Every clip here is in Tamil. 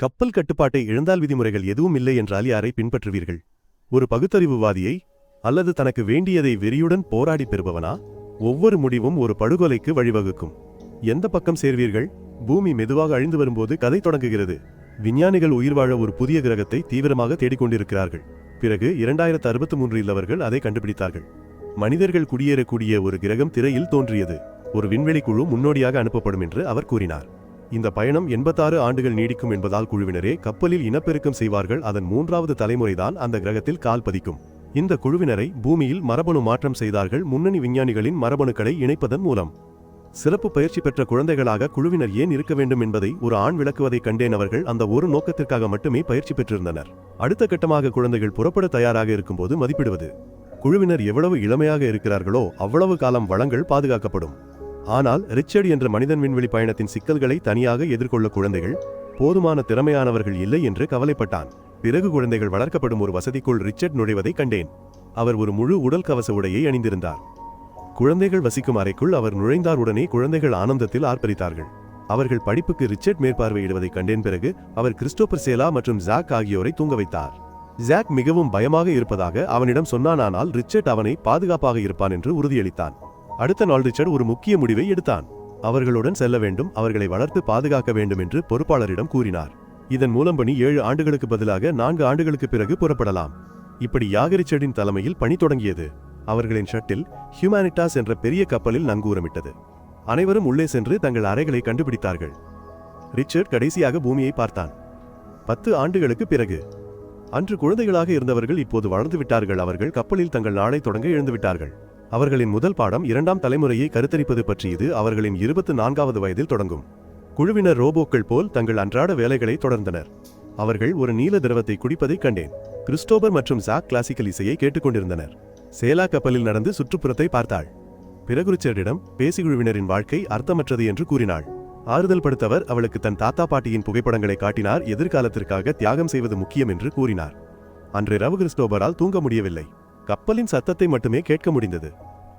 கப்பல் கட்டுப்பாட்டை இழந்தால் விதிமுறைகள் எதுவும் இல்லை என்றால் யாரை பின்பற்றுவீர்கள்? ஒரு பகுத்தறிவுவாதியை அல்லது தனக்கு வேண்டியதை வெறியுடன் போராடி பெறுபவனா? ஒவ்வொரு முடிவும் ஒரு படுகொலைக்கு வழிவகுக்கும். எந்த பக்கம் சேர்வீர்கள்? பூமி மெதுவாக அழிந்து வரும்போது கதை தொடங்குகிறது. விஞ்ஞானிகள் உயிர் வாழ ஒரு புதிய கிரகத்தை தீவிரமாக தேடிக்கொண்டிருக்கிறார்கள். பிறகு இரண்டாயிரத்து அறுபத்து மூன்றில் அவர்கள் அதை கண்டுபிடித்தார்கள். மனிதர்கள் குடியேறக்கூடிய ஒரு கிரகம் திரையில் தோன்றியது. ஒரு விண்வெளி குழு முன்னோடியாக அனுப்பப்படும் என்று அவர் கூறினார். இந்த பயணம் எண்பத்தாறு ஆண்டுகள் நீடிக்கும் என்பதால் குழுவினரே கப்பலில் இனப்பெருக்கம் செய்வார்கள். அதன் மூன்றாவது தலைமுறைதான் அந்த கிரகத்தில் கால் பதிக்கும். இந்த குழுவினரை பூமியில் மரபணு மாற்றம் செய்தார்கள். முன்னணி விஞ்ஞானிகளின் மரபணுக்களை இணைப்பதன் மூலம். சிறப்பு பயிற்சி பெற்ற குழந்தைகளாக குழுவினர் ஏன் இருக்க வேண்டும் என்பதை ஒரு ஆண் விளக்குவதை கண்டேன் அவர்கள். அந்த ஒரு நோக்கத்திற்காக மட்டுமே பயிற்சி பெற்றிருந்தனர். அடுத்த கட்டமாக குழந்தைகள் புறப்பட தயாராக இருக்கும்போது மதிப்பிடுவது. குழுவினர் எவ்வளவு இளமையாக இருக்கிறார்களோ அவ்வளவு காலம் வளங்கள் பாதுகாக்கப்படும். ஆனால் ரிச்சர்ட் என்ற மனிதன் விண்வெளி பயணத்தின் சிக்கல்களை தனியாக எதிர்கொள்ள குழந்தைகள் போதுமான திறமையானவர்கள் இல்லை என்று கவலைப்பட்டான். பிறகு குழந்தைகள் வளர்க்கப்படும் ஒரு வசதிக்குள் ரிச்சர்ட் நுழைவதை கண்டேன். அவர் ஒரு முழு உடல் கவச உடையை அணிந்திருந்தார். குழந்தைகள் வசிக்கும் அறைக்குள் அவர் நுழைந்தார். உடனே குழந்தைகள் ஆனந்தத்தில் ஆர்ப்பரித்தார்கள். அவர்கள் படிப்புக்கு ரிச்சர்ட் மேற்பார்வையிடுவதை கண்டேன். பிறகு அவர் கிறிஸ்டோபர் சேலா மற்றும் ஜாக் ஆகியோரை தூங்க வைத்தார். ஜாக் மிகவும் பயமாக இருப்பதாக அவனிடம் சொன்னானால் ரிச்சர்ட் அவனை பாதுகாப்பாக இருப்பான் என்று உறுதியளித்தான். அடுத்த நாள் ரிச்சர்ட் ஒரு முக்கிய முடிவை எடுத்தான். அவர்களுடன் செல்ல வேண்டும் அவர்களை வளர்த்து பாதுகாக்க வேண்டும் என்று பொறுப்பாளரிடம் கூறினார். இதன் மூலம் பணி ஏழு ஆண்டுகளுக்கு பதிலாக நான்கு ஆண்டுகளுக்கு பிறகு புறப்படலாம். இப்படி யாக ரிச்சர்டின் தலைமையில் பணி தொடங்கியது. அவர்களின் ஷட்டில் ஹியூமானிட்டாஸ் என்ற பெரிய கப்பலில் நங்கூரமிட்டது. அனைவரும் உள்ளே சென்று தங்கள் அறைகளை கண்டுபிடித்தார்கள். ரிச்சர்ட் கடைசியாக பூமியை பார்த்தான். பத்து ஆண்டுகளுக்கு பிறகு. அன்று குழந்தைகளாக இருந்தவர்கள் இப்போது வளர்ந்து விட்டார்கள். அவர்கள் கப்பலில் தங்கள் நாளை தொடங்க எழுந்துவிட்டார்கள் அவர்களின் முதல் பாடம் இரண்டாம் தலைமுறையை கருத்தரிப்பது பற்றியது அவர்களின் இருபத்து நான்காவது வயதில் தொடங்கும். குழுவினர் ரோபோக்கள் போல் தங்கள் அன்றாட வேலைகளை தொடர்ந்தனர். அவர்கள் ஒரு நீல திரவத்தை குடிப்பதைக் கண்டேன். கிறிஸ்டோபர் மற்றும் ஜாக் கிளாசிக்கல் இசையை கேட்டுக்கொண்டிருந்தனர். சேலா கப்பலில் நடந்து சுற்றுப்புறத்தை பார்த்தாள். பிறகு ரிச்சர்டிடம் பேசி குழுவினரின் வாழ்க்கை அர்த்தமற்றது என்று கூறினாள். ஆறுதல் படுத்தவர் அவளுக்கு தன் தாத்தா பாட்டியின் புகைப்படங்களை காட்டினார் எதிர்காலத்திற்காக தியாகம் செய்வது முக்கியம் என்று கூறினார். அன்று ரவு கிறிஸ்டோபரால் தூங்க முடியவில்லை. கப்பலின் சத்தத்தை மட்டுமே கேட்க முடிந்தது.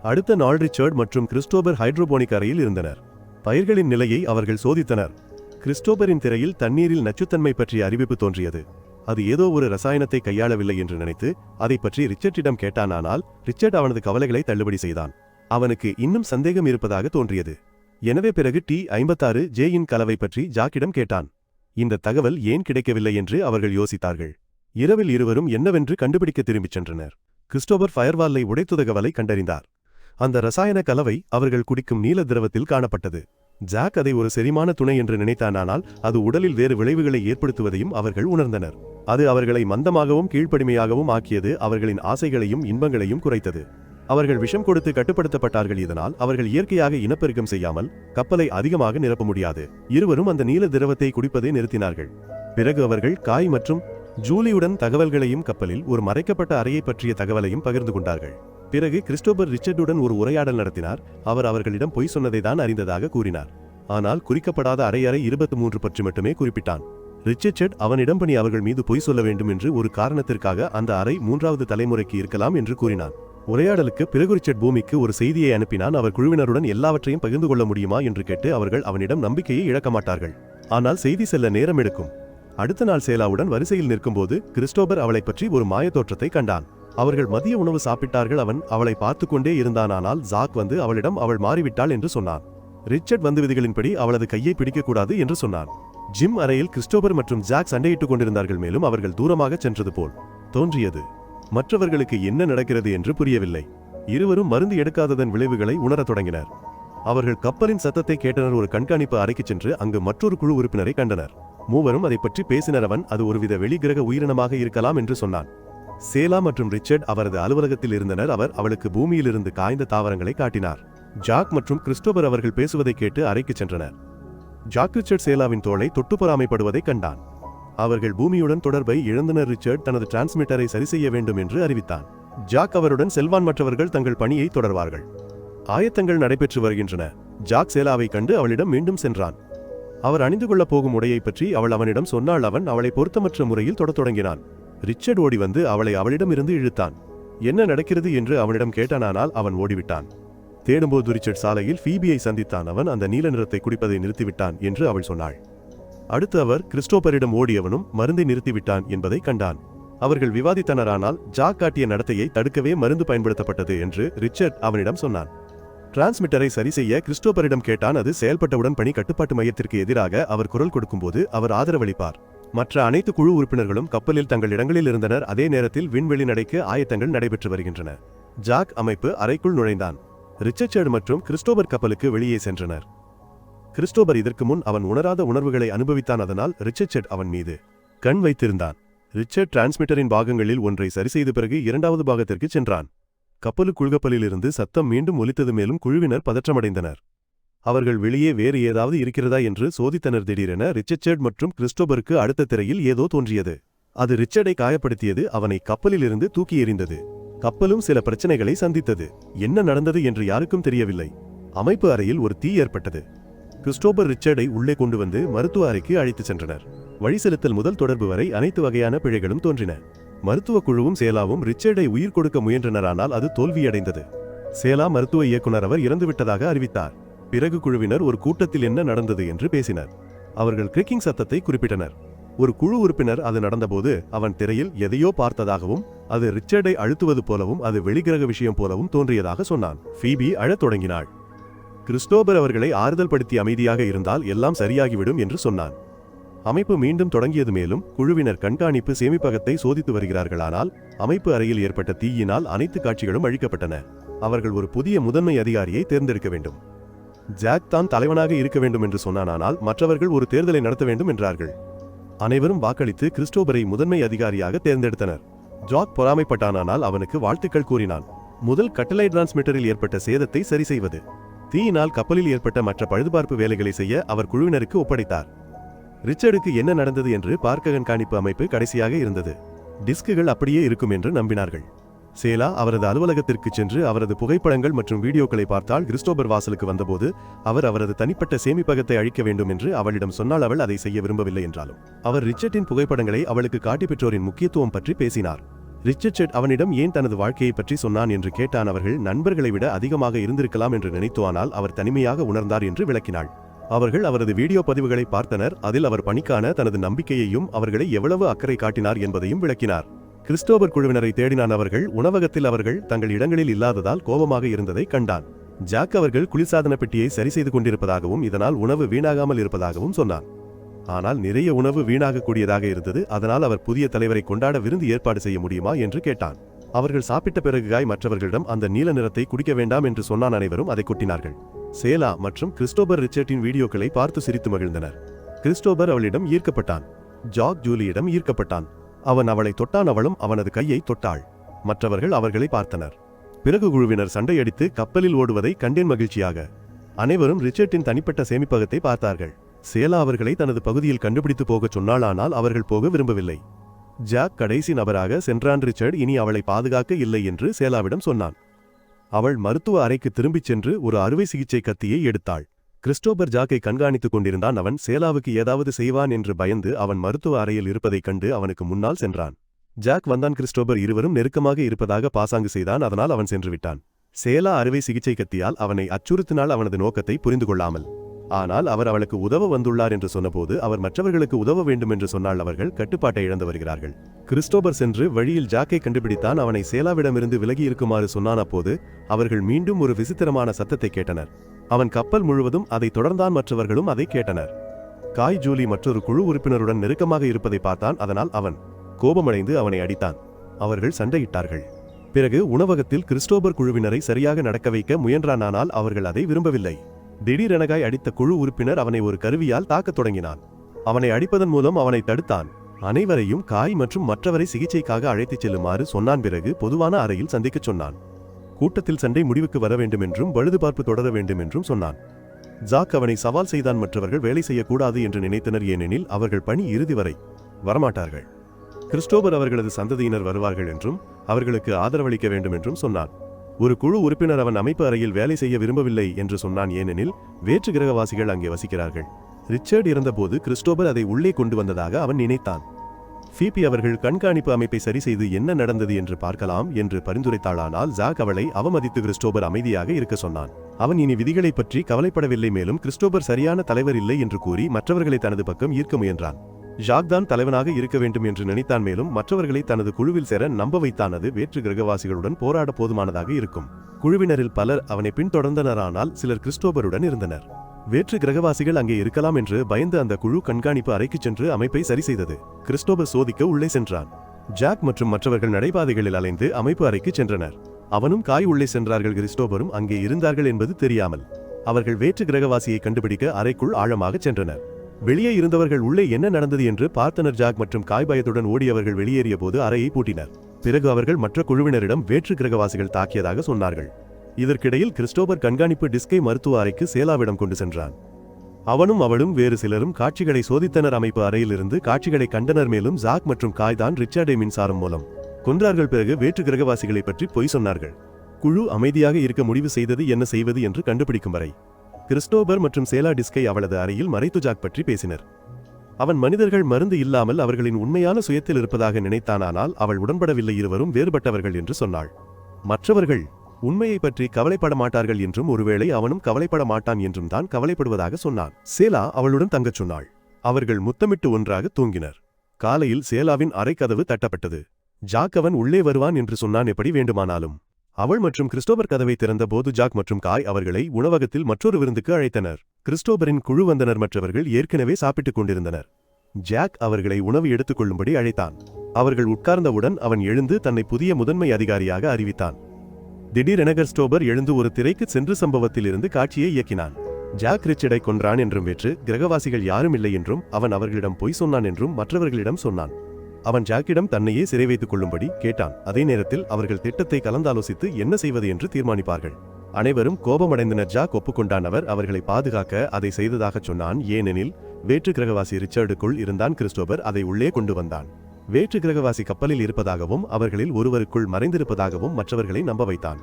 அடுத்த நாள் ரிச்சர்ட் மற்றும் கிறிஸ்டோபர் ஹைட்ரோபோனிக் அறையில் இருந்தனர். பயிர்களின் நிலையை அவர்கள் சோதித்தனர். கிறிஸ்டோபரின் திரையில் தண்ணீரில் நச்சுத்தன்மை பற்றிய அறிவிப்பு தோன்றியது. அது ஏதோ ஒரு ரசாயனத்தை கையாளவில்லை என்று நினைத்து அதை பற்றி ரிச்சர்ட்டிடம் கேட்டானானால் ரிச்சர்ட் அவனது கவலைகளை தள்ளுபடி செய்தான். அவனுக்கு இன்னும் சந்தேகம் இருப்பதாக தோன்றியது. எனவே பிறகு டி ஐம்பத்தாறு ஜேயின் கலவை பற்றி ஜாக்கிடம் கேட்டான். இந்த தகவல் ஏன் கிடைக்கவில்லை என்று அவர்கள் யோசித்தார்கள். இரவில் இருவரும் என்னவென்று கண்டுபிடிக்க திரும்பிச் சென்றனர். கிறிஸ்டோபர் ஃபயர்வாலை உடைத்துதகவலை கண்டறிந்தார். அந்த ரசாயன கலவை அவர்கள் குடிக்கும் நீல திரவத்தில் காணப்பட்டது. ஜாக் அதை ஒரு செரிமான துணை என்று நினைத்தானால் அது உடலில் வேறு விளைவுகளை ஏற்படுத்துவதையும் அவர்கள் உணர்ந்தனர். அது அவர்களை மந்தமாகவும் கீழ்ப்படிமையாகவும் ஆக்கியது அவர்களின் ஆசைகளையும் இன்பங்களையும் குறைத்தது. அவர்கள் விஷம் கொடுத்து கட்டுப்படுத்தப்பட்டார்கள் இதனால் அவர்கள் இயற்கையாக இனப்பெருக்கம் செய்யாமல் கப்பலை அதிகமாக நிரப்ப முடியாது. இருவரும் அந்த நீல திரவத்தை குடிப்பதை நிறுத்தினார்கள். பிறகு அவர்கள் காய் மற்றும் ஜூலியுடன் தகவல்களையும் கப்பலில் ஒரு மறைக்கப்பட்ட அறையை பற்றிய தகவலையும் பகிர்ந்து கொண்டார்கள். பிறகு கிறிஸ்டோபர் ரிச்சர்டுடன் ஒரு உரையாடல் நடத்தினார். அவர் அவர்களிடம் பொய் சொன்னதை தான் அறிந்ததாக கூறினார். ஆனால் குறிக்கப்படாத அறை அறை இருபத்தி மூன்று பற்றி மட்டுமே குறிப்பிட்டான். ரிச்சர்ட் அவனிடம் பணி அவர்கள் மீது பொய் சொல்ல வேண்டும் என்று ஒரு காரணத்திற்காக அந்த அறை மூன்றாவது தலைமுறைக்கு இருக்கலாம் என்று கூறினான். உரையாடலுக்கு பிறகு ரிச்சர்ட் பூமிக்கு ஒரு செய்தியை அனுப்பினான். அவர் குழுவினருடன் எல்லாவற்றையும் பகிர்ந்து கொள்ள முடியுமா? என்று கேட்டு அவர்கள் அவனிடம் நம்பிக்கையை இழக்க மாட்டார்கள். ஆனால் செய்தி செல்ல நேரம் எடுக்கும். அடுத்த நாள் சேலாவுடன் வரிசையில் நிற்கும்போது கிறிஸ்டோபர் அவளைப் பற்றி ஒரு மாயத் தோற்றத்தை கண்டான். அவர்கள் மதிய உணவு சாப்பிட்டார்கள். அவன் அவளை பார்த்து கொண்டே இருந்தானானால் ஜாக் வந்து அவளிடம் அவள் மாறிவிட்டாள் என்று சொன்னான். ரிச்சர்ட் வந்து விதிகளின்படி அவளது கையை பிடிக்கக்கூடாது என்று சொன்னான். ஜிம் அறையில் கிறிஸ்டோபர் மற்றும் ஜாக் சண்டையிட்டுக் கொண்டிருந்தார்கள். மேலும் அவர்கள் தூரமாக சென்றது போல் தோன்றியது. மற்றவர்களுக்கு என்ன நடக்கிறது என்று புரியவில்லை. இருவரும் மருந்து எடுக்காததன் விளைவுகளை உணரத் தொடங்கினர். அவர்கள் கப்பலின் சத்தத்தை கேட்டனர். ஒரு கண்காணிப்பு அறைக்கு சென்று அங்கு மற்றொரு குழு உறுப்பினரை கண்டனர். மூவரும் அதை பற்றி பேசினர். அவன் அது ஒருவித வெளிகிரக உயிரினமாக இருக்கலாம் என்று சொன்னான். சேலா மற்றும் ரிச்சர்ட் அவரது அலுவலகத்தில் இருந்தனர். அவர் அவளுக்கு பூமியிலிருந்து காய்ந்த தாவரங்களை காட்டினார். ஜாக் மற்றும் கிறிஸ்டோபர் அவர்கள் பேசுவதை கேட்டு அறைக்கு சென்றனர். ஜாக் ரிச்சர்ட் சேலாவின் தோளை தொட்டு பொறாமைப்படுவதை கண்டான். அவர்கள் பூமியுடன் தொடர்பை இழந்தனர். ரிச்சர்ட் தனது டிரான்ஸ்மிட்டரை சரி செய்ய வேண்டும் என்று அறிவித்தான். ஜாக் அவருடன் செல்வான் மற்றவர்கள் தங்கள் பணியை தொடர்வார்கள். ஆயத்தங்கள் நடைபெற்று வருகின்றன. ஜாக் சேலாவை கண்டு அவளிடம் மீண்டும் சென்றான். அவர் அணிந்து கொள்ளப் போகும் உடையை பற்றி அவள் அவனிடம் சொன்னால் அவன் அவளை பொருத்தமற்ற முறையில் தொடத் தொடங்கினான். ரிச்சர்ட் ஓடி வந்து அவளை அவளிடமிருந்து இழுத்தான். என்ன நடக்கிறது? என்று அவனிடம் கேட்டானானால் அவன் ஓடிவிட்டான். தேடும்போது ரிச்சர்ட் சாலையில் ஃபீபியை சந்தித்தான். அவன் அந்த நீல நிறத்தை குடிப்பதை நிறுத்திவிட்டான் என்று அவள் சொன்னாள். அடுத்து அவர் கிறிஸ்டோபரிடம் ஓடியவனும் மருந்தை நிறுத்திவிட்டான் என்பதை கண்டான். அவர்கள் விவாதித்தனரானால் ஜாக் காட்டிய நடத்தையை தடுக்கவே மருந்து பயன்படுத்தப்பட்டது என்று ரிச்சர்ட் அவனிடம் சொன்னான். டிரான்ஸ்மிட்டரை சரி செய்ய கிறிஸ்டோபரிடம் கேட்டான் அது செயல்பட்டவுடன் பணி கட்டுப்பாட்டு மையத்திற்கு எதிராக அவர் குரல் கொடுக்கும்போது அவர் ஆதரவளிப்பார். மற்ற அனைத்து குழு உறுப்பினர்களும் கப்பலில் தங்கள் இடங்களில் இருந்தனர். அதே நேரத்தில் விண்வெளி நடைக்கு ஆயத்தங்கள் நடைபெற்று வருகின்றன. ஜாக் அமைப்பு அறைக்குள் நுழைந்தான். ரிச்சர்ட் மற்றும் கிறிஸ்டோபர் கப்பலுக்கு வெளியே சென்றனர். கிறிஸ்டோபர் இதற்கு முன் அவன் உணராத உணர்வுகளை அனுபவித்தான். அதனால் ரிச்சர்ட் அவன் மீது கண் வைத்திருந்தான். ரிச்சர்ட் டிரான்ஸ்மிட்டரின் பாகங்களில் ஒன்றை சரிசெய்த பிறகு இரண்டாவது பாகத்திற்கு சென்றான். கப்பலுக்குள்கப்பலிலிருந்து சத்தம் மீண்டும் ஒலித்தது மேலும் குழுவினர் பதற்றமடைந்தனர். அவர்கள் வெளியே வேறு ஏதாவது இருக்கிறதா என்று சோதித்தனர் திடீரென ரிச்சர்ட் மற்றும் கிறிஸ்டோபருக்கு அடுத்த திரையில் ஏதோ தோன்றியது. அது ரிச்சர்டை காயப்படுத்தியது அவனை கப்பலிலிருந்து தூக்கி எறிந்தது. கப்பலும் சில பிரச்சனைகளை சந்தித்தது. என்ன நடந்தது என்று யாருக்கும் தெரியவில்லை. அமைப்பு அறையில் ஒரு தீ ஏற்பட்டது. கிறிஸ்டோபர் ரிச்சர்டை உள்ளே கொண்டு வந்து மருத்துவ அறைக்கு அழைத்துச் சென்றனர். வழி செலுத்தல் முதல் தொடர்பு வரை அனைத்து வகையான பிழைகளும் தோன்றின. மருத்துவ குழுவும் சேலாவும் ரிச்சர்டை உயிர் கொடுக்க முயன்றனரானால் அது தோல்வியடைந்தது. சேலா மருத்துவ இயக்குனர் அவர் இறந்துவிட்டதாக அறிவித்தார். பிறகு குழுவினர் ஒரு கூட்டத்தில் என்ன நடந்தது என்று பேசினர். அவர்கள் கிரிக்கிங் சத்தத்தை குறிப்பிட்டனர். ஒரு குழு உறுப்பினர் அது நடந்தபோது அவன் திரையில் எதையோ பார்த்ததாகவும் அது ரிச்சர்டை அழுத்துவது போலவும் அது வெளிக்கிரக விஷயம் போலவும் தோன்றியதாக சொன்னான். ஃபீபி அழத் தொடங்கினாள். கிறிஸ்டோபர் அவர்களை ஆறுதல் படுத்தி அமைதியாக இருந்தால் எல்லாம் சரியாகிவிடும் என்று சொன்னான். அமைப்பு மீண்டும் தொடங்கியது மேலும் குழுவினர் கண்காணிப்பு சேமிப்பகத்தை சோதித்து வருகிறார்களானால் அமைப்பு அறையில் ஏற்பட்ட தீயினால் அனைத்து காட்சிகளும் அழிக்கப்பட்டன. அவர்கள் ஒரு புதிய முதன்மை அதிகாரியை தேர்ந்தெடுக்க வேண்டும். ஜாக் தான் தலைவனாக இருக்க வேண்டும் என்று சொன்னானால் மற்றவர்கள் ஒரு தேர்தலை நடத்த வேண்டும் என்றார்கள். அனைவரும் வாக்களித்து கிறிஸ்டோபரை முதன்மை அதிகாரியாக தேர்ந்தெடுத்தனர். ஜாக் பொறாமைப்பட்டானால் அவனுக்கு வாழ்த்துக்கள் கூறினான். முதல் கட்டளை டிரான்ஸ்மிட்டரில் ஏற்பட்ட சேதத்தை சரி செய்வது. தீயினால் கப்பலில் ஏற்பட்ட மற்ற பழுதுபார்ப்பு வேலைகளை செய்ய அவர் குழுவினருக்கு ஒப்படைத்தார். ரிச்சர்டுக்கு என்ன நடந்தது என்று பார்க்க கண்காணிப்பு அமைப்பு கடைசியாக இருந்தது. டிஸ்குகள் அப்படியே இருக்கும் என்று நம்பினார்கள். சேலா அவரது அலுவலகத்திற்கு சென்று அவரது புகைப்படங்கள் மற்றும் வீடியோக்களை பார்த்தால் கிறிஸ்டோபர் வாசலுக்கு வந்தபோது அவர் அவரது தனிப்பட்ட சேமிப்பகத்தை அழிக்க வேண்டும் என்று அவளிடம் சொன்னால் அவள் அதை செய்ய விரும்பவில்லை என்றாலும் அவர் ரிச்சர்டின் புகைப்படங்களை அவளுக்கு காட்டி பெற்றோரின் முக்கியத்துவம் பற்றி பேசினார். ரிச்சர்ட் அவனிடம் ஏன் தனது வாழ்க்கையை பற்றி சொன்னான் என்று கேட்டான் அவர்கள் நண்பர்களை விட அதிகமாக இருந்திருக்கலாம் என்று நினைத்துவானால் அவர் தனிமையாக உணர்ந்தார் என்று விளக்கினாள். அவர்கள் அவரது வீடியோ பதிவுகளை பார்த்தனர். அதில் அவர் பணிக்கான தனது நம்பிக்கையையும் அவர்களை எவ்வளவு அக்கறை காட்டினார் என்பதையும் விளக்கினார். கிறிஸ்டோபர் குழுவினரை தேடினான் அவர்கள் உணவகத்தில் அவர்கள் தங்கள் இடங்களில் இல்லாததால் கோபமாக இருந்ததை கண்டான். ஜாக் அவர்கள் குளிர்சாதன பெட்டியை சரி செய்து கொண்டிருப்பதாகவும் இதனால் உணவு வீணாகாமல் இருப்பதாகவும் சொன்னான் ஆனால் நிறைய உணவு வீணாகக்கூடியதாக இருந்தது அதனால் அவர் புதிய தலைவரை கொண்டாட விருந்து ஏற்பாடு செய்ய முடியுமா என்று கேட்டான். அவர்கள் சாப்பிட்ட பிறகுகாய் மற்றவர்களிடம் அந்த நீல நிறத்தை குடிக்க வேண்டாம் என்று சொன்னான் அனைவரும் அதை கொட்டினார்கள். சேலா மற்றும் கிறிஸ்டோபர் ரிச்சர்ட்டின் வீடியோக்களை பார்த்து சிரித்து மகிழ்ந்தனர். கிறிஸ்டோபர் அவளிடம் ஈர்க்கப்பட்டான். ஜாக் ஜூலியிடம் ஈர்க்கப்பட்டான். அவன் அவளை தொட்டான் அவளும் அவனது கையை தொட்டாள். மற்றவர்கள் அவர்களை பார்த்தனர். பிறகு குழுவினர் சண்டையடித்து கப்பலில் ஓடுவதை கண்டேன் மகிழ்ச்சியாக. அனைவரும் ரிச்சர்ட்டின் தனிப்பட்ட சேமிப்பகத்தை பார்த்தார்கள். சேலா அவர்களை தனது பகுதியில் கண்டுபிடித்து போகச் சொன்னாளானால் அவர்கள் போக விரும்பவில்லை. ஜாக் கடைசி நபராக சென்றான் ரிச்சர்ட் இனி அவளை பாதுகாக்க இல்லை என்று சேலாவிடம் சொன்னான். அவள் மருத்துவ அறைக்கு திரும்பிச் சென்று ஒரு அறுவை சிகிச்சை கத்தியை எடுத்தாள். கிறிஸ்டோபர் ஜாக்கை கண்காணித்துக் கொண்டிருந்தான் அவன். சேலாவுக்கு ஏதாவது செய்வான் என்று பயந்து அவன் மருத்துவ அறையில் இருப்பதைக் கண்டு அவனுக்கு முன்னால் சென்றான். ஜாக் வந்தான். கிறிஸ்டோபர் இருவரும் நெருக்கமாக இருப்பதாக பாசாங்கு செய்தான். அதனால் அவன் சென்றுவிட்டான் சேலா அறுவை சிகிச்சை கத்தியால் அவனை அச்சுறுத்தினால் அவனது நோக்கத்தை புரிந்து கொள்ளாமல் ஆனால் அவர் அவளுக்கு உதவ வந்துள்ளார் என்று சொன்னபோது அவர் மற்றவர்களுக்கு உதவ வேண்டும் என்று சொன்னால் அவர்கள் கட்டுப்பாட்டை இழந்து வருகிறார்கள். கிறிஸ்டோபர் சென்று வழியில் ஜாக்கை கண்டுபிடித்தான் அவனை சேலாவிடமிருந்து விலகி இருக்குமாறு சொன்னான். அப்போது அவர்கள் மீண்டும் ஒரு விசித்திரமான சத்தத்தை கேட்டனர். அவன் கப்பல் முழுவதும் அதை தொடர்ந்தான் மற்றவர்களும் அதை கேட்டனர். காய் ஜூலி மற்றொரு குழு உறுப்பினருடன் நெருக்கமாக இருப்பதை பார்த்தான். அதனால் அவன் கோபமடைந்து அவனை அடித்தான். அவர்கள் சண்டையிட்டார்கள். பிறகு உணவகத்தில் கிறிஸ்டோபர் குழுவினரை சரியாக நடக்க வைக்க முயன்றானானால் அவர்கள் அதை விரும்பவில்லை. திடீரெனகாய் அடித்த குழு உறுப்பினர் அவனை ஒரு கருவியால் தாக்கத் தொடங்கினான். அவனை அடிப்பதன் மூலம் அவனை தடுத்தான். அனைவரையும் காய் மற்றும் மற்றவரை சிகிச்சைக்காக அழைத்துச் செல்லுமாறு சொன்னான் பிறகு பொதுவான அறையில் சந்திக்கச் சொன்னான். கூட்டத்தில் சண்டை முடிவுக்கு வர வேண்டும் என்றும் பழுதுபார்ப்பு தொடர வேண்டும் என்றும் சொன்னான். ஜாக் அவனை சவால் செய்தான் மற்றவர்கள் வேலை செய்யக்கூடாது என்று நினைத்தனர் ஏனெனில் அவர்கள் பணி இறுதி வரை வரமாட்டார்கள். கிறிஸ்டோபர் அவர்களது சந்ததியினர் வருவார்கள் என்றும் அவர்களுக்கு ஆதரவளிக்க வேண்டும் என்றும் சொன்னான். ஒரு குழு உறுப்பினர் அவன் அமைப்பு அறையில் வேலை செய்ய விரும்பவில்லை என்று சொன்னான். ஏனெனில் வேற்று கிரகவாசிகள் அங்கே வசிக்கிறார்கள். ரிச்சர்ட் இருந்தபோது கிறிஸ்டோபர் அதை உள்ளே கொண்டு வந்ததாக அவன் நினைத்தான். பிபி அவர்கள் கண்காணிப்பு அமைப்பை சரி செய்து என்ன நடந்தது என்று பார்க்கலாம் என்று பரிந்துரைத்தாளானால் ஜாக் அவளை அவமதித்து கிறிஸ்டோபர் அமைதியாக இருக்க சொன்னான். அவன் இனி விதிகளைப் பற்றி கவலைப்படவில்லை மேலும் கிறிஸ்டோபர் சரியான தலைவர் இல்லை என்று கூறி மற்றவர்களை தனது பக்கம் ஈர்க்க முயன்றான். ஜாக் தான் தலைவனாக இருக்க வேண்டும் என்று நினைத்தான் மேலும் மற்றவர்களை தனது குழுவில் சேர நம்ப வைத்தானது வேற்று கிரகவாசிகளுடன் போராட போதுமானதாக இருக்கும். குழுவினரில் பலர் அவனை பின்தொடர்ந்தனரானால் சிலர் கிறிஸ்டோபருடன் இருந்தனர். வேற்று கிரகவாசிகள் அங்கே இருக்கலாம் என்று பயந்து அந்த குழு கண்காணிப்பு அறைக்கு சென்று அமைப்பை சரி செய்தது. கிறிஸ்டோபர் சோதிக்க உள்ளே சென்றான். ஜாக் மற்றும் மற்றவர்கள் நடைபாதைகளில் அலைந்து அமைப்பு அறைக்கு சென்றனர். அவனும் காய் உள்ளே சென்றார்கள். கிறிஸ்டோபரும் அங்கே இருந்தார்கள் என்பது தெரியாமல் அவர்கள் வேற்று கிரகவாசியை கண்டுபிடிக்க அறைக்குள் ஆழமாக சென்றனர். வெளியே இருந்தவர்கள் உள்ளே என்ன நடந்தது என்று பார்த்தனர். ஜாக் மற்றும் காய் பயத்துடன் ஓடியவர்கள் வெளியேறிய போது அறையை பூட்டினர். பிறகு அவர்கள் மற்ற குழுவினரிடம் வேற்று கிரகவாசிகள் தாக்கியதாக சொன்னார்கள். இதற்கிடையில் கிறிஸ்டோபர் கண்காணிப்பு டிஸ்கை மருத்துவ அறைக்கு சேலாவிடம் கொண்டு சென்றான். அவனும் அவளும் வேறு சிலரும் காட்சிகளை சோதித்தனர். அமைப்பு அறையிலிருந்து காட்சிகளை கண்டனர் மேலும் ஜாக் மற்றும் காய் தான் மின்சாரம் மூலம் கொன்றார்கள். பிறகு வேற்று கிரகவாசிகளை பற்றி பொய் சொன்னார்கள். குழு அமைதியாக இருக்க முடிவு செய்தது என்ன செய்வது என்று கண்டுபிடிக்கும் வரை கிறிஸ்டோபர் மற்றும் சேலா டிஸ்கை அவளது அறையில் மறைத்து ஜாக் பற்றி பேசினர். அவன் மனிதர்கள் மருந்து இல்லாமல் அவர்களின் உண்மையான சுயத்தில் இருப்பதாக நினைத்தானானால் அவள் உடன்படவில்லை இருவரும் வேறுபட்டவர்கள் என்று சொன்னாள். மற்றவர்கள் உண்மையை பற்றி கவலைப்பட மாட்டார்கள் என்றும் ஒருவேளை அவனும் கவலைப்பட மாட்டான் என்றும் தான் கவலைப்படுவதாக சொன்னான். சேலா அவளுடன் தங்கச் சொன்னாள். அவர்கள் முத்தமிட்டு ஒன்றாக தூங்கினர். காலையில் சேலாவின் அரைக்கதவு தட்டப்பட்டது. ஜாக் அவன் உள்ளே வருவான் என்று சொன்னான் எப்படி வேண்டுமானாலும். அவள் மற்றும் கிறிஸ்டோபர் கதவை திறந்த போது ஜாக் மற்றும் காய் அவர்களை உணவகத்தில் மற்றொரு விருந்துக்கு அழைத்தனர். கிறிஸ்டோபரின் குழு வந்தனர் மற்றவர்கள் ஏற்கனவே சாப்பிட்டுக் கொண்டிருந்தனர். ஜாக் அவர்களை உணவு எடுத்துக்கொள்ளும்படி அழைத்தான். அவர்கள் உட்கார்ந்தவுடன் அவன் எழுந்து தன்னை புதிய முதன்மை அதிகாரியாக அறிவித்தான். திடீரென கிறிஸ்டோபர் எழுந்து ஒரு திரைக்கு சென்று சம்பவத்திலிருந்து காட்சியை இயக்கினான். ஜாக் ரிச்சர்டை கொன்றான் என்றும் வெற்று கிரகவாசிகள் யாரும் இல்லை என்றும் அவன் அவர்களிடம் பொய் சொன்னான் என்றும் மற்றவர்களிடம் சொன்னான். அவன் ஜாக்கிடம் தன்னையே சிறை வைத்துக் கொள்ளும்படி கேட்டான். அதே நேரத்தில் அவர்கள் திட்டத்தை கலந்தாலோசித்து என்ன செய்வது என்று தீர்மானிப்பார்கள். அனைவரும் கோபமடைந்தனர். ஜாக் ஒப்புக்கொண்டான். அவர் அவர்களை பாதுகாக்க அதை செய்ததாகச் சொன்னான். ஏனெனில் வேற்று கிரகவாசி ரிச்சர்டுக்குள் இருந்தான். கிறிஸ்டோபர் அதை உள்ளே கொண்டு வந்தான். வேற்று கிரகவாசி கப்பலில் இருப்பதாகவும் அவர்களில் ஒருவருக்குள் மறைந்திருப்பதாகவும் மற்றவர்களை நம்ப வைத்தான்.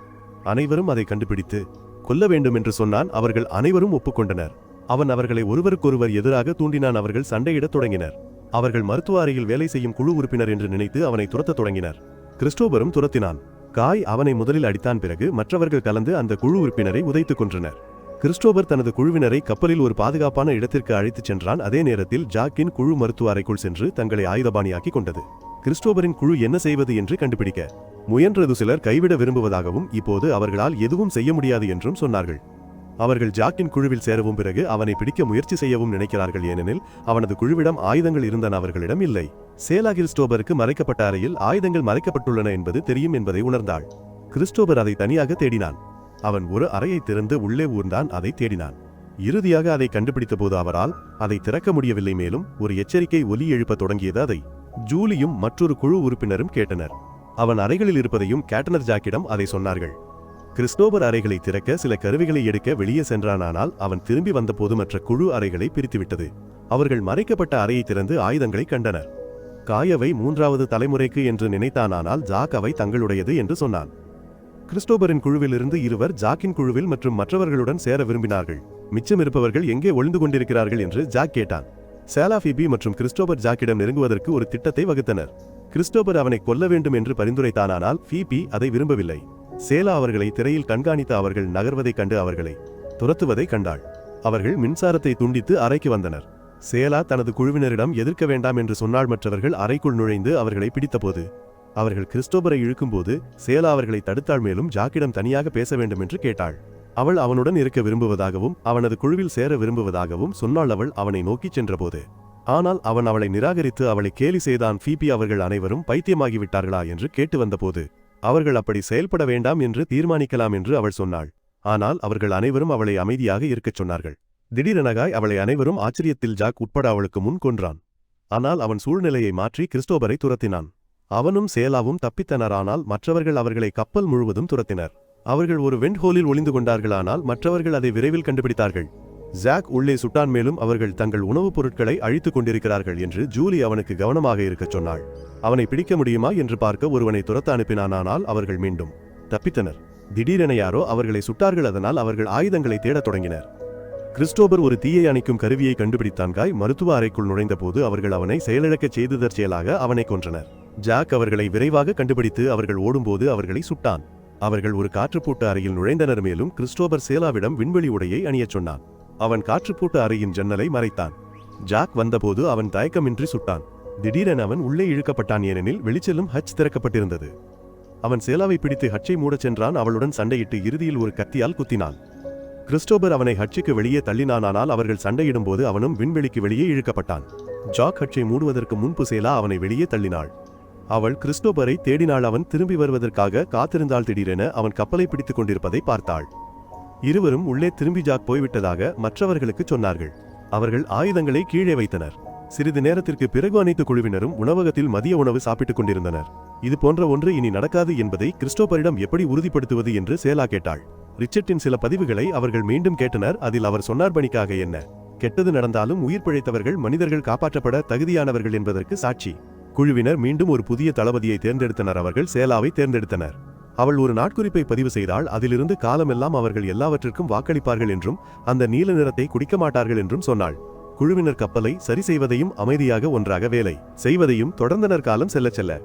அனைவரும் அதை கண்டுபிடித்து கொல்ல வேண்டும் என்று சொன்னான். அவர்கள் அனைவரும் ஒப்புக்கொண்டனர். அவன் அவர்களை ஒருவருக்கொருவர் எதிராக தூண்டினான். அவர்கள் சண்டையிடத் தொடங்கினர். அவர்கள் மருத்துவ அறையில் வேலை செய்யும் குழு உறுப்பினர் என்று நினைத்து அவனை துரத்த தொடங்கினர். கிறிஸ்டோபரும் துரத்தினான். காய் அவனை முதலில் அடித்தான் பிறகு மற்றவர்கள் கலந்து அந்த குழு உறுப்பினரை உதைத்துக் கொன்றனர். கிறிஸ்டோபர் தனது குழுவினரை கப்பலில் ஒரு பாதுகாப்பான இடத்திற்கு அழைத்துச் சென்றான். அதே நேரத்தில் ஜாக்கின் குழு மருத்துவ அறைக்குள் சென்று தங்களை ஆயுதபாணியாக்கி கொண்டது. கிறிஸ்டோபரின் குழு என்ன செய்வது என்று கண்டுபிடிக்க முயன்றது சிலர் கைவிட விரும்புவதாகவும் இப்போது அவர்களால் எதுவும் செய்ய முடியாது என்றும் சொன்னார்கள். அவர்கள் ஜாக்கின் குழுவில் சேரவும் பிறகு அவனை பிடிக்க முயற்சி செய்யவும் நினைக்கிறார்கள் ஏனெனில் அவனது குழுவிடம் ஆயுதங்கள் இருந்தன அவர்களிடம் இல்லை. சேலா கிறிஸ்டோபருக்கு மறைக்கப்பட்ட அறையில் ஆயுதங்கள் மறைக்கப்பட்டுள்ளன என்பது தெரியும் என்பதை உணர்ந்தாள். கிறிஸ்டோபர் அதை தனியாக தேடினான். அவன் ஒரு அறையை திறந்து உள்ளே ஊர்ந்தான் அதை தேடினான். இறுதியாக அதை கண்டுபிடித்த போது அவரால் அதை திறக்க முடியவில்லை மேலும் ஒரு எச்சரிக்கை ஒலி எழுப்பத் தொடங்கியது அதை. ஜூலியும் மற்றொரு குழு உறுப்பினரும் கேட்டனர். அவன் அறைகளில் இருப்பதையும் கேட்டனர் ஜாக்கிடம் அதை சொன்னார்கள். கிறிஸ்டோபர் அறைகளை திறக்க சில கருவிகளை எடுக்க வெளியே சென்றானானால் அவன் திரும்பி வந்தபோது மற்ற குழு அறைகளை பிரித்துவிட்டது. அவர்கள் மறைக்கப்பட்ட அறையை திறந்து ஆயுதங்களை கண்டனர். காயவை மூன்றாவது தலைமுறைக்கு என்று நினைத்தானானால் ஜாக் அவை தங்களுடையது என்று சொன்னான். கிறிஸ்டோபரின் குழுவிலிருந்து இருவர் ஜாக்கின் குழுவில் மற்றும் மற்றவர்களுடன் சேர விரும்பினார்கள். மிச்சம் இருப்பவர்கள் எங்கே ஒளிந்து கொண்டிருக்கிறார்கள் என்று ஜாக் கேட்டான். சேலாஃபிபி மற்றும் கிறிஸ்டோபர் ஜாக்கிடம் நெருங்குவதற்கு ஒரு திட்டத்தை வகுத்தனர். கிறிஸ்டோபர் அவனை கொல்ல வேண்டும் என்று பரிந்துரைத்தானால் ஃபிபி அதை விரும்பவில்லை. சேலா அவர்களை திரையில் கண்காணித்த அவர்கள் நகர்வதைக் கண்டு அவர்களை துரத்துவதை கண்டாள். அவர்கள் மின்சாரத்தை துண்டித்து அறைக்கு வந்தனர். சேலா தனது குழுவினரிடம் எதிர்க்க வேண்டாம் என்று சொன்னாள் மற்றவர்கள் அறைக்குள் நுழைந்து அவர்களை பிடித்தபோது அவர்கள் கிறிஸ்டோபரை இழுக்கும்போது சேலா அவர்களை தடுத்தாள் மேலும் ஜாக்கிடம் தனியாக பேச வேண்டும் என்று கேட்டாள். அவள் அவனுடன் இருக்க விரும்புவதாகவும் அவனது குழுவில் சேர விரும்புவதாகவும் சொன்னாள் அவள் அவனை நோக்கிச் சென்றபோது. ஆனால் அவன் அவளை நிராகரித்து அவளை கேலி செய்தான் பிபி அவர்கள் அனைவரும் பைத்தியமாகிவிட்டார்களா என்று கேட்டு வந்தபோது அவர்கள் அப்படி செயல்பட வேண்டாம் என்று தீர்மானிக்கலாம் என்று அவள் சொன்னாள். ஆனால் அவர்கள் அனைவரும் அவளை அமைதியாக இருக்கச் சொன்னார்கள். திடீரெனகாய் அவளை அனைவரும் ஆச்சரியத்தில் ஜாக் உட்பட அவளுக்கு முன் கொன்றான். ஆனால் அவன் சூழ்நிலையை மாற்றி கிறிஸ்டோபரை துரத்தினான். அவனும் சேலாவும் தப்பித்தனர் ஆனால் மற்றவர்கள் அவர்களை கப்பல் முழுவதும் துரத்தினர். அவர்கள் ஒரு வெண்ட்ஹோலில் ஒளிந்து கொண்டார்களானால் மற்றவர்கள் அதை விரைவில் கண்டுபிடித்தார்கள். ஜாக் உள்ளே சுட்டான் மேலும் அவர்கள் தங்கள் உணவுப் பொருட்களை அழித்துக் கொண்டிருக்கிறார்கள் என்று ஜூலி அவனுக்கு கவனமாக இருக்கச் சொன்னாள். அவனை பிடிக்க முடியுமா என்று பார்க்க ஒருவனை துரத்த அனுப்பினானால் அவர்கள் மீண்டும் தப்பித்தனர். திடீரென யாரோ அவர்களை சுட்டார்கள் அதனால் அவர்கள் ஆயுதங்களை தேடத் தொடங்கினர். கிறிஸ்டோபர் ஒரு தீயை அணைக்கும் கருவியை கண்டுபிடித்தான்காய் மருத்துவ அறைக்குள் நுழைந்தபோது அவர்கள் அவனை செயலிழக்கச் செய்ததற்செயலாக அவனை கொன்றனர். ஜாக் அவர்களை விரைவாக கண்டுபிடித்து அவர்கள் ஓடும்போது அவர்களை சுட்டான். அவர்கள் ஒரு காற்றுப்பூட்டு அறையில் நுழைந்தனர் மேலும் கிறிஸ்டோபர் சேலாவிடம் விண்வெளி உடையை அணியச் சொன்னான். அவன் காற்றுப்பூட்டு அறையின் ஜன்னலை மறைத்தான். ஜாக் வந்தபோது அவன் தயக்கமின்றி சுட்டான். திடீரென அவன் உள்ளே இழுக்கப்பட்டான் ஏனெனில் வெளிச்செல்லும் ஹச் திறக்கப்பட்டிருந்தது. அவன் சேலாவை பிடித்து ஹச்சை மூடச் சென்றான். அவளுடன் சண்டையிட்டு இறுதியில் ஒரு கத்தியால் குத்தினான். கிறிஸ்டோபர் அவனை ஹட்சுக்கு வெளியே தள்ளினானால் அவர்கள் சண்டையிடும்போது அவனும் விண்வெளிக்கு வெளியே இழுக்கப்பட்டான். ஜாக் ஹட்சை மூடுவதற்கு முன்பு சேலா அவனை வெளியே தள்ளினாள். அவள் கிறிஸ்டோபரை தேடினாள். அவன் திரும்பி வருவதற்காக காத்திருந்தாள். திடீரென அவன் கப்பலை பிடித்துக் கொண்டிருப்பதை பார்த்தாள். இருவரும் உள்ளே திரும்பி ஜாக் போய்விட்டதாக மற்றவர்களுக்கு சொன்னார்கள். அவர்கள் ஆயுதங்களை கீழே வைத்தனர். சிறிது நேரத்திற்கு பிறகு அனைத்து குழுவினரும் உணவகத்தில் மதிய உணவு சாப்பிட்டுக் கொண்டிருந்தனர். இது போன்ற ஒன்று இனி நடக்காது என்பதை கிறிஸ்டோபரிடம் எப்படி உறுதிப்படுத்துவது என்று சேலா கேட்டாள். ரிச்சர்ட்டின் சில பதிவுகளை அவர்கள் மீண்டும் கேட்டனர். அதில் அவர் சொன்னார் பணிக்காக என்ன? கெட்டது நடந்தாலும் உயிர் பிழைத்தவர்கள் மனிதர்கள் காப்பாற்றப்பட தகுதியானவர்கள் என்பதற்கு சாட்சி. குழுவினர் மீண்டும் ஒரு புதிய தளபதியை தேர்ந்தெடுத்தனர். அவர்கள் சேலாவை தேர்ந்தெடுத்தனர். அவள் ஒரு நாட்குறிப்பை பதிவு செய்தால் அதிலிருந்து காலமெல்லாம் அவர்கள் எல்லாவற்றிற்கும் வாக்களிப்பார்கள் என்றும் அந்த நீல நிறத்தை குடிக்க மாட்டார்கள் என்றும் சொன்னாள். குழுவினர் கப்பலை சரி செய்வதையும் அமைதியாக ஒன்றாக வேலை செய்வதையும் தொடர்ந்தனர் காலம் செல்ல செல்ல.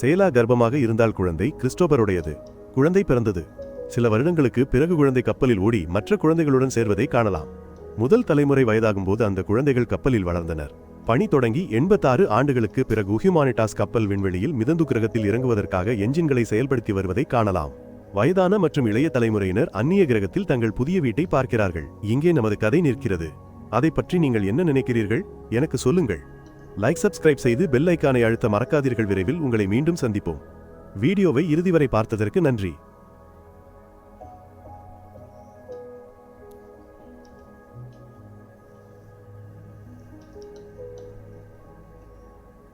சேலா கர்ப்பமாக இருந்தால் குழந்தை கிறிஸ்டோபருடையது. குழந்தை பிறந்தது. சில வருடங்களுக்கு பிறகு குழந்தை கப்பலில் ஓடி மற்ற குழந்தைகளுடன் சேர்வதை காணலாம். முதல் தலைமுறை வயதாகும்போது அந்த குழந்தைகள் கப்பலில் வளர்ந்தனர். பணி தொடங்கி எண்பத்தாறு ஆண்டுகளுக்கு பிறகு ஹியூமானிட்டாஸ் கப்பல் விண்வெளியில் மிதந்து கிரகத்தில் இறங்குவதற்காக என்ஜின்களை செயல்படுத்தி வருவதை காணலாம். வயதான மற்றும் இளைய தலைமுறையினர் அந்நிய கிரகத்தில் தங்கள் புதிய வீட்டை பார்க்கிறார்கள். இங்கே நமது கதை நிற்கிறது. அதை பற்றி நீங்கள் என்ன நினைக்கிறீர்கள்? எனக்கு சொல்லுங்கள். லைக் சப்ஸ்கிரைப் செய்து பெல் ஐக்கானை அழுத்த மறக்காதீர்கள். விரைவில் உங்களை மீண்டும் சந்திப்போம். வீடியோவை இறுதி வரை பார்த்ததற்கு நன்றி.